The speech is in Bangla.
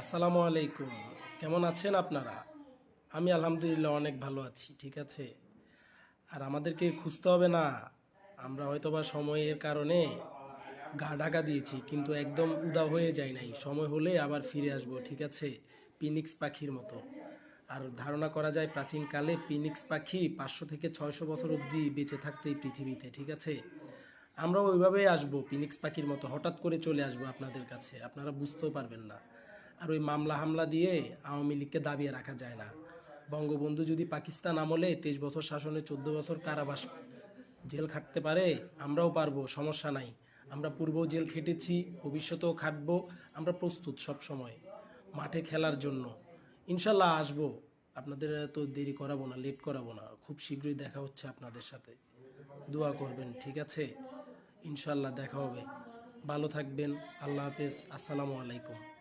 আসসালামু আলাইকুম। কেমন আছেন আপনারা? আমি আলহামদুলিল্লাহ অনেক ভালো আছি, ঠিক আছে? আর আমাদেরকে খুঁজতে হবে না, আমরা হয়তোবা সময়ের কারণে গা ঢাকা দিয়েছি, কিন্তু একদম উদা হয়ে যায় নাই। সময় হলে আবার ফিরে আসব, ঠিক আছে? পিনিক্স পাখির মতো। আর ধারণা করা যায় প্রাচীনকালে পিনিক্স পাখি পাঁচশো থেকে ছয়শো বছর অবধি বেঁচে থাকতো এই পৃথিবীতে, ঠিক আছে? আমরাও ওইভাবেই আসব পিনিক্স পাখির মতো, হঠাৎ করে চলে আসব আপনাদের কাছে। আপনারা বুঝতেও পারবেন না। আর ওই মামলা হামলা দিয়ে আওয়ামী লীগকে দাবিয়ে রাখা যায় না। বঙ্গবন্ধু যদি পাকিস্তান আমলে তেইশ বছর শাসনে চোদ্দ বছর কারাবাস জেল খাটতে পারে, আমরাও পারব, সমস্যা নাই। আমরা পূর্বেও জেল খেটেছি, ভবিষ্যতেও খাটবো, আমরা প্রস্তুত সব সময় মাঠে খেলার জন্য। ইনশাল্লাহ আসব। আপনাদের তো দেরি করাবো না, লেট করাবো না। খুব শীঘ্রই দেখা হচ্ছে আপনাদের সাথে। দোয়া করবেন, ঠিক আছে? ইনশাল্লাহ দেখা হবে। ভালো থাকবেন, আল্লাহ হাফেজ। আসসালামু আলাইকুম।